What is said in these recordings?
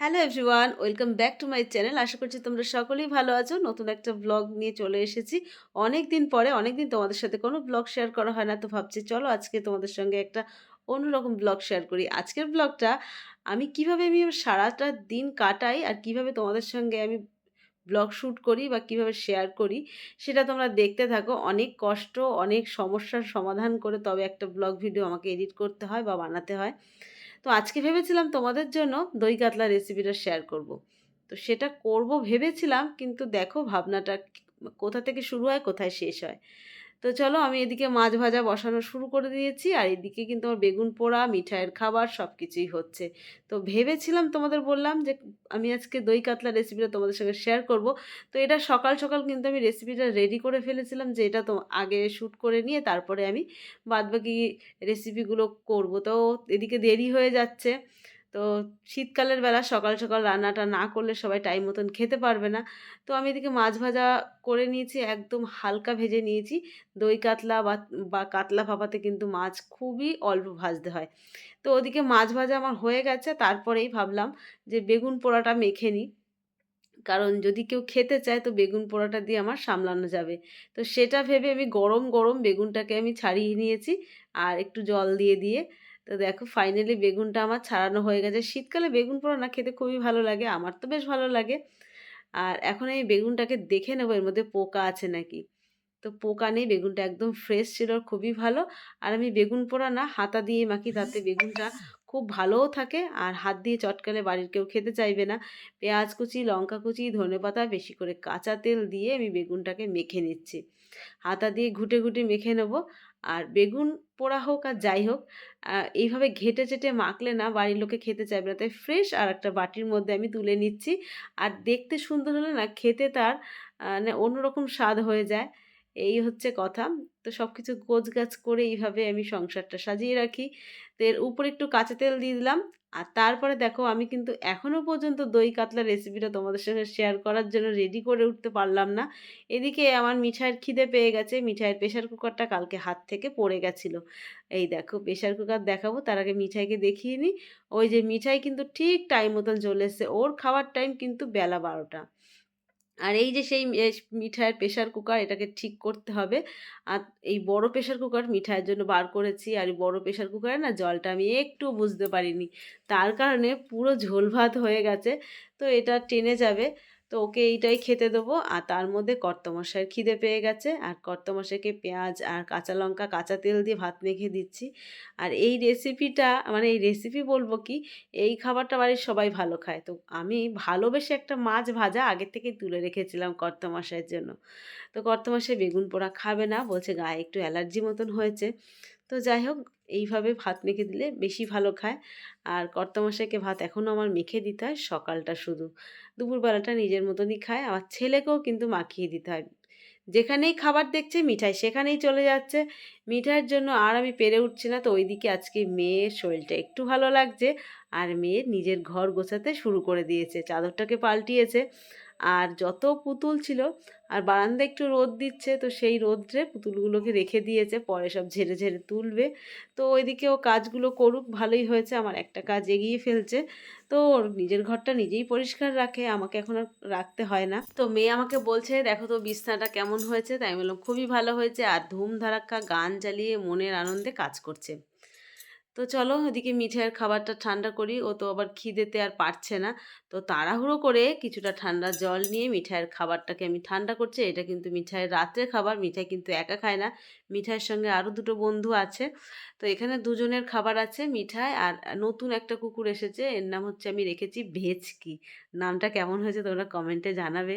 Hello everyone welcome back to my channel আশা করছি তোমরা সকলেই ভালো আছো। নতুন একটা ব্লগ নিয়ে চলে এসেছি। অনেক দিন পরে অনেক দিন তোমাদের সাথে কোনো ব্লগ শেয়ার করা হয় না, তো ভাবছি চলো আজকে তোমাদের সঙ্গে একটা অন্যরকম ব্লগ শেয়ার করি। আজকের ব্লগটা আমি কীভাবে আমি সারাটা দিন কাটাই আর কীভাবে তোমাদের সঙ্গে আমি ব্লগ শ্যুট করি বা কীভাবে শেয়ার করি, সেটা তোমরা দেখতে থাকো। অনেক কষ্ট, অনেক সমস্যার সমাধান করে তবে একটা ব্লগ ভিডিও আমাকে এডিট করতে হয় বা বানাতে হয়। তো আজকে ভেবেছিলাম তোমাদের জন্য দই কাতলা রেসিপিটা শেয়ার করব। তো সেটা করব ভেবেছিলাম, কিন্তু দেখো ভাবনাটা কোথা থেকে শুরু হয়, কোথায় শেষ হয় তো চলো আমি এদিকে মাছ ভাজা বসানো শুরু করে দিয়েছি, আর এদিকে কিন্তু আমার বেগুন পোড়া, মিঠাইয়ের খাবার সব কিছুই হচ্ছে। তো ভেবেছিলাম তোমাদের বললাম যে আমি আজকে দই কাতলা রেসিপিটা তোমাদের সঙ্গে শেয়ার করব। তো এটা সকাল সকাল কিন্তু আমি রেসিপিটা রেডি করে ফেলেছিলাম যে এটা তো আগে শ্যুট করে নিয়ে তারপরে আমি বাদবাকি রেসিপিগুলো করব। তো এদিকে দেরি হয়ে যাচ্ছে। তো শীতকালের বেলা সকাল সকাল রান্নাটা না করলে সবাই টাইম মতন খেতে পারবে না। তো আমি এদিকে মাছ ভাজা করে নিয়েছি, একদম হালকা ভেজে নিয়েছি। দই কাতলা বা বা কাতলা ভাপাতে কিন্তু মাছ খুবই অল্প ভাজতে হয়। তো ওদিকে মাছ ভাজা আমার হয়ে গেছে, তারপরেই ভাবলাম যে বেগুন পোড়াটা মেখে নিই। কারণ যদি কেউ খেতে চায় তো বেগুন পোড়াটা দিয়ে আমার সামলানো যাবে। তো সেটা ভেবে আমি গরম গরম বেগুনটাকে আমি ছাড়িয়ে নিয়েছি। আর একটু জল দিয়ে দিয়ে তো দেখো ফাইনালি বেগুনটা আমার ছাড়ানো হয়ে গেছে। শীতকালে বেগুন পোড়া না খেতে খুবই ভালো লাগে, আমার তো বেশ ভালো লাগে। আর এখন এই বেগুনটাকে দেখে নেব, এর মধ্যে পোকা আছে নাকি? তো পোকা নেই, বেগুনটা একদম ফ্রেশ ছিল, খুবই ভালো। আর আমি বেগুন পোড়া না, হাতা দিয়ে মাখি, তাতে বেগুনটা খুব ভালোও থাকে। আর হাত দিয়ে চটকালে বাড়ির কেউ খেতে চাইবে না। পেঁয়াজ কুচি, লঙ্কা কুচি ধনে পাতা বেশি করে কাঁচা তেল দিয়ে আমি বেগুনটাকে মেখে নিচ্ছি। হাতা দিয়ে ঘুটে ঘুটে মেখে নেব। আর বেগুন পোড়া হোক আর যাই হোক এইভাবে ঘেটে, চেটে মাখলে না বাড়ির লোকে খেতে চাইবে না। তাই ফ্রেশ আর একটা বাটির মধ্যে আমি তুলে নিচ্ছি। আর দেখতে সুন্দর হলে না খেতে তার মানে অন্যরকম স্বাদ হয়ে যায়। এই হচ্ছে কথা। তো সব কিছু গাছ করে এইভাবে আমি সংসারটা সাজিয়ে রাখি। তো এর উপরে একটু কাঁচা তেল দিয়ে দিলাম। আর তারপরে দেখো, আমি কিন্তু এখনও পর্যন্ত দই কাতলা রেসিপিটা তোমাদের সঙ্গে শেয়ার করার জন্য রেডি করে উঠতে পারলাম না। এদিকে আমার মিঠাইয়ের খিদে পেয়ে গেছে। মিঠাইয়ের প্রেশার কুকারটা কালকে হাত থেকে পড়ে গেছিল। এই দেখো প্রেশার কুকার দেখাবো, তার আগে মিঠাইকে দেখিয়ে নিই ওই যে মিঠাই কিন্তু ঠিক টাইম মতন চলে এসছে। ওর খাওয়ার টাইম কিন্তু বেলা বারোটা। আর এই যে সেই মিঠাইয়ের প্রেশার কুকার এটাকে ঠিক করতে হবে। আর এই বড় প্রেশার কুকার মিঠাইয়ের জন্য বার করেছি আর এই বড় প্রেশার কুকারে না জলটা আমি একটু বুঝতে পারিনি। তার কারণে পুরো ঝোল ভাত হয়ে গেছে। তো এটা টেনে যাবে। তো ওকে এইটাই খেতে দেবো। আর তার মধ্যে কর্তমশাইয়ের খিদে পেয়ে গেছে। আর কর্তমশাইকে পেঁয়াজ আর কাঁচা লঙ্কা, কাঁচা তেল দিয়ে ভাত মেখে দিচ্ছি। আর এই রেসিপিটা মানে এই রেসিপি বলব কি, এই খাবারটা বাড়ির সবাই ভালো খায়। তো আমি ভালোবেসে একটা মাছ ভাজা আগের থেকেই তুলে রেখেছিলাম কর্তমশাইয়ের জন্য। তো কর্তমশাই বেগুন পোড়া খাবে না, বলছে গায়ে একটু অ্যালার্জি মতন হয়েছে। তো যাই হোক এইভাবে ভাত মেখে দিলে বেশি ভালো খায়। আর কর্তামশাইকে ভাত এখনও আমার মেখে দিতে হয় সকালটা শুধু। দুপুরবেলাটা নিজের মতনই খায়। আমার ছেলেকেও কিন্তু মাখিয়ে দিতে হয়। যেখানেই খাবার দেখছে মিঠাই, সেখানেই চলে যাচ্ছে। মিঠাইয়ের জন্য আর আমি পেরে উঠছি না। তো ওইদিকে আজকে মেয়ের শরীরটা একটু ভালো লাগছে। আর মেয়ের নিজের ঘর গোছাতে শুরু করে দিয়েছে। চাদরটাকে পাল্টিয়েছে। আর যত পুতুল ছিল, আর বারান্দা একটু রোদ দিচ্ছে, তো সেই রোদ্রে পুতুলগুলোকে রেখে দিয়েছে, পরে সব ঝেড়ে ঝেড়ে তুলবে। তো ওইদিকে ও কাজগুলো করুক, ভালোই হয়েছে, আমার একটা কাজ এগিয়ে ফেলছে। তো ওর নিজের ঘরটা নিজেই পরিষ্কার রাখে, আমাকে এখন আর রাখতে হয় না। তো মেয়ে আমাকে বলছে, দেখো তো বিছনাটা কেমন হয়েছে? তাই বললাম, খুবই ভালো হয়েছে। আর ধুম ধারাক্কা গান চালিয়ে মনের আনন্দে কাজ করছে। তো চলো ওদিকে মিঠাইয়ের খাবারটা ঠান্ডা করি। ও তো আবার খিদেতে আর পারছে না। তো তাড়াহুড়ো করে কিছুটা ঠান্ডা জল নিয়ে মিঠাইয়ের খাবারটাকে আমি ঠান্ডা করছি। এটা কিন্তু মিঠাইয়ের রাত্রের খাবার। মিঠাই কিন্তু একা খায় না। মিঠাইয়ের সঙ্গে আরও দুটো বন্ধু আছে। তো এখানে দুজনের খাবার আছে মিঠাই আর নতুন একটা কুকুর এসেছে। এর নাম হচ্ছে আমি রেখেছি ভেজকি নামটা কেমন হয়েছে তোমরা কমেন্টে জানাবে।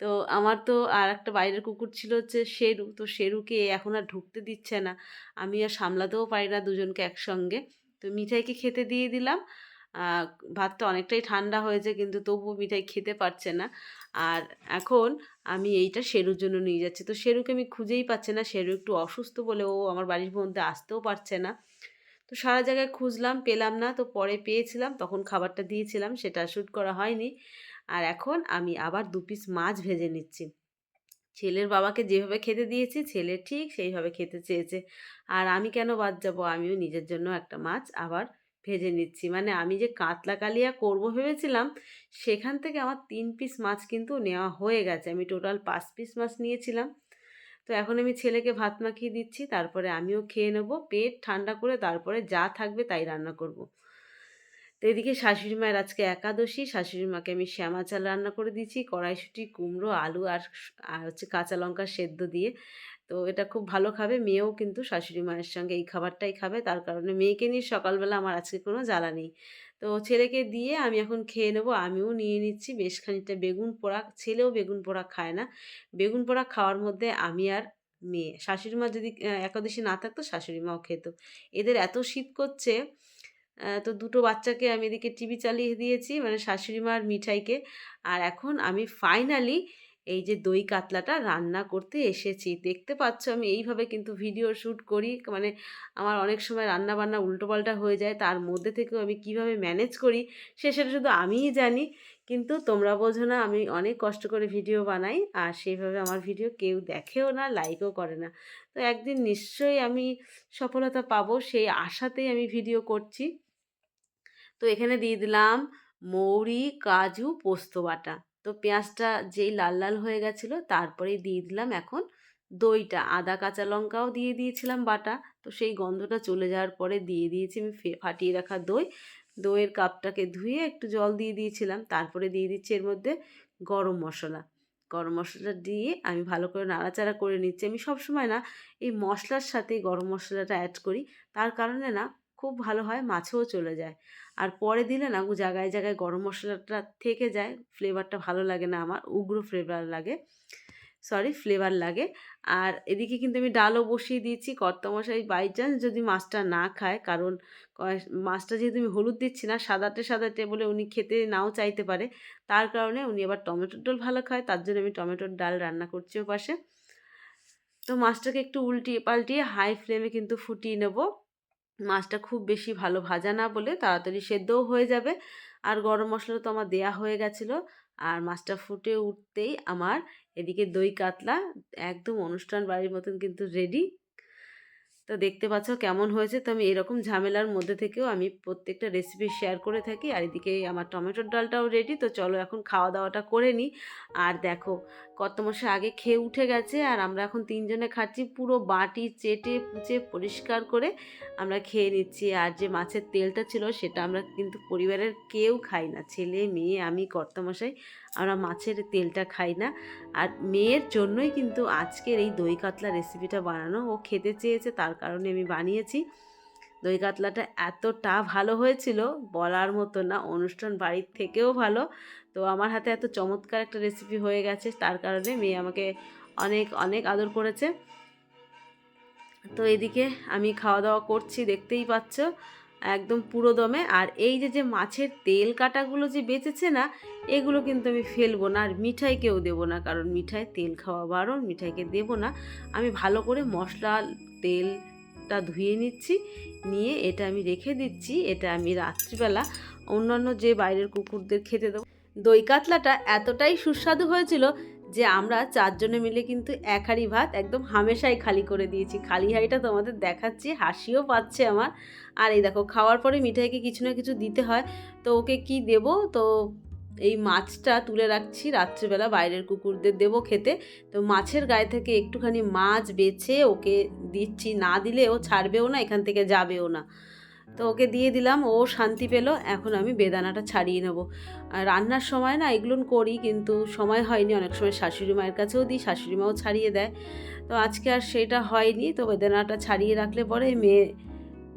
তো আমার তো আর একটা বাইরের কুকুর ছিল হচ্ছে শেরু। তো শেরুকে এখন আর ঢুকতে দিচ্ছে না। আমি আর সামলাতেও পারি না দুজনকে একসঙ্গে। তো মিঠাইকে খেতে দিয়ে দিলাম। ভাতটা অনেকটাই ঠান্ডা হয়েছে কিন্তু তবুও মিঠাই খেতে পারছে না। আর এখন আমি এইটা শেরুর জন্য নিয়ে যাচ্ছি। তো শেরুকে আমি খুঁজেই পাচ্ছে না। শেরু একটু অসুস্থ বলে ও আমার বাড়ির মধ্যে আসতেও পারছে না। তো সারা জায়গায় খুঁজলাম, পেলাম না। তো পরে পেয়েছিলাম। তখন খাবারটা দিয়েছিলাম। সেটা শ্যুট করা হয়নি। আর এখন আমি আবার দু পিস মাছ ভেজে নিচ্ছি। ছেলের বাবাকে যেভাবে খেতে দিয়েছি, ছেলে ঠিক সেইভাবে খেতে চেয়েছে। আর আমি কেন বাদ যাব? আমিও নিজের জন্য একটা মাছ আবার ভেজে নিচ্ছি। মানে আমি যে কাতলা কালিয়া করব ভেবেছিলাম, সেখান থেকে আমার তিন পিস মাছ কিন্তু নেওয়া হয়ে গেছে। আমি টোটাল পাঁচ পিস মাছ নিয়েছিলাম। তো এখন আমি ছেলেকে ভাত মাখিয়ে দিচ্ছি, তারপরে আমিও খেয়ে নেব। পেট ঠান্ডা করে তারপরে যা থাকবে তাই রান্না করব। তো এদিকে শাশুড়ি মায়ের আজকে একাদশী, শাশুড়ি মাকে আমি শ্যামা চাল রান্না করে দিচ্ছি কড়াইশুটি, কুমড়ো, আলু আর আর হচ্ছে কাঁচা লঙ্কা সেদ্ধ দিয়ে। তো এটা খুব ভালো খাবে, মেয়েও কিন্তু শাশুড়ি মায়ের সঙ্গে এই খাবারটাই খাবে, তার কারণে মেয়েকে নিয়ে সকালবেলা আমার আজকে কোনো জ্বালা নেই। তো ছেলেকে দিয়ে আমি এখন খেয়ে নেব, আমিও নিয়ে নিচ্ছি, বেশ খানিকটা বেগুন পোড়া, ছেলেও বেগুন পোড়া খায় না। বেগুন পোড়া খাওয়ার মধ্যে আমি আর মেয়ে, শাশুড়ি মা যদি একাদশী না থাকতো, শাশুড়ি মাও খেত। এদের এত শীত করছে তো দুটো বাচ্চাকে আমি এদিকে টিভি চালিয়ে দিয়েছি মানে শাশুড়ি মার মিঠাইকে। আর এখন আমি ফাইনালি এই যে দই কাতলাটা রান্না করতে এসেছি। দেখতে পাচ্ছ আমি এইভাবে কিন্তু ভিডিও শ্যুট করি। মানে আমার অনেক সময় রান্না বান্না উল্টোপাল্টা হয়ে যায়। তার মধ্যে থেকেও আমি কীভাবে ম্যানেজ করি সে সেটা শুধু আমিই জানি। কিন্তু তোমরা বোঝো না, আমি অনেক কষ্ট করে ভিডিও বানাই। আর সেইভাবে আমার ভিডিও কেউ দেখেও না লাইকও করে না। তো একদিন নিশ্চয়ই আমি সফলতা পাবো সেই আশাতেই আমি ভিডিও করছি। তো এখানে দিয়ে দিলাম মৌরি, কাজু, পোস্ত বাটা। তো পেঁয়াজটা যেই লাল লাল হয়ে গেছিল তারপরে দিয়ে দিলাম এখন দইটা। আদা, কাঁচা লঙ্কাও দিয়ে দিয়েছিলাম বাটা। তো সেই গন্ধটা চলে যাওয়ার পরে দিয়ে দিয়েছি আমি ফাটিয়ে রাখা দই। দইয়ের কাপটাকে ধুয়ে একটু জল দিয়ে দিয়েছিলাম। তারপরে দিয়ে দিচ্ছি এর মধ্যে গরম মশলা। গরম মশলাটা দিয়ে আমি ভালো করে নাড়াচাড়া করে নিচ্ছি। আমি সবসময় না এই মশলার সাথে গরম মশলাটা অ্যাড করি। তার কারণে না খুব ভালো হয়, মাছেও চলে যায়। আর পরে দিলে না জায়গায় জায়গায় গরম মশলাটা থেকে যায় ফ্লেভারটা ভালো লাগে না আমার, উগ্র ফ্লেভার লাগে সরি ফ্লেভার লাগে। আর এদিকে কিন্তু আমি ডালও বসিয়ে দিয়েছি, কর্তামশাই বাই চান্স যদি মাছটা না খায়, কারণ মাছটা যেহেতু আমি হলুদ দিচ্ছি না, সাদাটে সাদাটে বলে উনি খেতে নাও চাইতে পারে, তার কারণে উনি আবার টমেটোর ডাল ভালো খায়, তার জন্য আমি টমেটোর ডাল রান্না করছি ও পাশে তো মাছটাকে একটু উল্টিয়ে পাল্টিয়ে হাই ফ্লেমে কিন্তু ফুটিয়ে নেব। মাছটা খুব বেশি ভালো ভাজা না বলে তাড়াতাড়ি সেদ্ধও হয়ে যাবে। আর গরম মশলা তো আমার দেয়া হয়ে গেছিল। আর মাছটা ফুটে উঠতেই আমার এদিকে দই কাতলা একদম অনুষ্ঠান বাড়ির মতন কিন্তু রেডি তো দেখতে পাচ্ছ কেমন হয়েছে? তো আমি এরকম ঝামেলার মধ্যে থেকেও আমি প্রত্যেকটা রেসিপি শেয়ার করে থাকি। আর এদিকে আমার টমেটোর ডালটাও রেডি তো চলো এখন খাওয়া দাওয়াটা করে নিই আর দেখো কত মাসে আগে খেয়ে উঠে গেছে, আর আমরা এখন তিনজনে খাচ্ছি পুরো বাটি চেটে পুচে পরিষ্কার করে আমরা খেয়ে নিচ্ছি। আর যে মাছের তেলটা ছিল সেটা আমরা কিন্তু পরিবারের কেউ খাই না। ছেলে, মেয়ে, আমি, কর্তামশাই আমরা মাছের তেলটা খাই না। আর মেয়ের জন্যই কিন্তু আজকের এই দই কাতলা রেসিপিটা বানানো। ও খেতে চেয়েছে, তার কারণে আমি বানিয়েছি। দই কাতলাটা এতটা ভালো হয়েছিল, বলার মতো না, অনুষ্ঠান বাড়ির থেকেও ভালো। তো আমার হাতে এত চমৎকার একটা রেসিপি হয়ে গেছে, তার কারণে মেয়ে আমাকে অনেক অনেক আদর করেছে। তো এদিকে আমি খাওয়া দাওয়া করছি, দেখতেই পাচ্ছ। একদম পুরো দমে। আর এই যে যে মাছের তেল কাটাগুলো যে বেঁচেছে না, এগুলো কিন্তু আমি ফেলব না আর মিঠাইকেও দেবো না। কারণ মিঠাই তেল খাওয়া বারণ, মিঠাইকে দেবো না। আমি ভালো করে মশলা, তেলটা ধুয়ে নিচ্ছি, নিয়ে এটা আমি রেখে দিচ্ছি। এটা আমি রাত্রিবেলা অন্যান্য যে বাইরের কুকুরদের খেতে দেবো। দই কাতলাটা এতটাই সুস্বাদু হয়েছিল যে আমরা চারজনে মিলে কিন্তু এক হাঁড়ি ভাত একদম হামেশাই খালি করে দিয়েছি। খালি হাঁড়িটা তোমাদের দেখাচ্ছি, হাসিও পাচ্ছে আমার। আর এই দেখো, খাওয়ার পরে মিঠাইকে কিছু না কিছু দিতে হয়। তো ওকে কি দেব? তো এই মাছটা তুলে রাখছি, রাত্রিবেলা বাইরের কুকুরদের দেব খেতে। তো মাছের গায়ে থেকে একটুখানি মাছ বেছে ওকে দিচ্ছি। না দিলে ও ছাড়বেও না, এখান থেকে যাবেও না। তো ওকে দিয়ে দিলাম, ও শান্তি পেল, এখন আমি বেদানাটা ছাড়িয়ে নেব। রান্নার সময় না এগুলো করি, কিন্তু সময় হয়নি, অনেক সময় শাশুড়ি মায়ের কাছেও দিই, শাশুড়ি মাও ছাড়িয়ে দেয়। তো আজকে আর সেটা হয়নি, তো বেদানাটা ছাড়িয়ে রাখলে পরে মেয়ে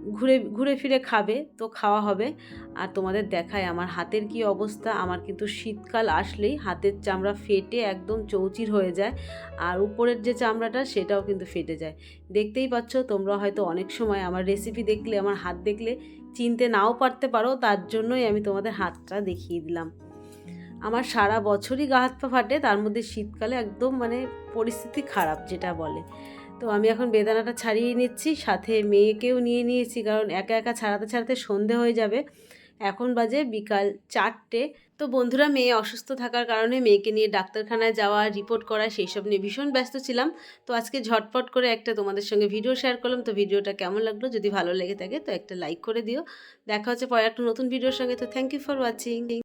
ঘুরে ঘুরে ফিরে খাবে, তো খাওয়া হবে। আর তোমাদের দেখায় আমার হাতের কি অবস্থা। আমার কিন্তু শীতকাল আসলেই হাতের চামড়া ফেটে একদম চৌচির হয়ে যায়। আর উপরের যে চামড়াটা, সেটাও কিন্তু ফেটে যায়। দেখতেই পাচ্ছ, তোমরা হয়তো অনেক সময় আমার রেসিপি দেখলে, আমার হাত দেখলে চিনতে নাও পারতে পারো, তার জন্যই আমি তোমাদের হাতটা দেখিয়ে দিলাম। আমার সারা বছরই গা হাত পা ফাটে, তার মধ্যে শীতকালে একদম মানে পরিস্থিতি খারাপ, যেটা বলে। তো আমি এখন বেদানাটা ছাড়িয়ে নিচ্ছি, সাথে মেয়েকেও নিয়ে নিয়েছি, কারণ একা একা ছাড়াতে ছাড়াতে সন্ধে হয়ে যাবে। এখন বাজে বিকাল চারটে। তো বন্ধুরা, মেয়ে অসুস্থ থাকার কারণে মেয়েকে নিয়ে ডাক্তারখানায় যাওয়া, রিপোর্ট করা সেই সব নিয়ে ভীষণ ব্যস্ত ছিলাম। তো আজকে ঝটপট করে একটা তোমাদের সঙ্গে ভিডিও শেয়ার করলাম। তো ভিডিওটা কেমন লাগল, যদি ভালো লেগে থাকে তো একটা লাইক করে দিও। দেখা হচ্ছে পরে একটা নতুন ভিডিওর সঙ্গে। তো থ্যাংক ইউ ফর ওয়াচিং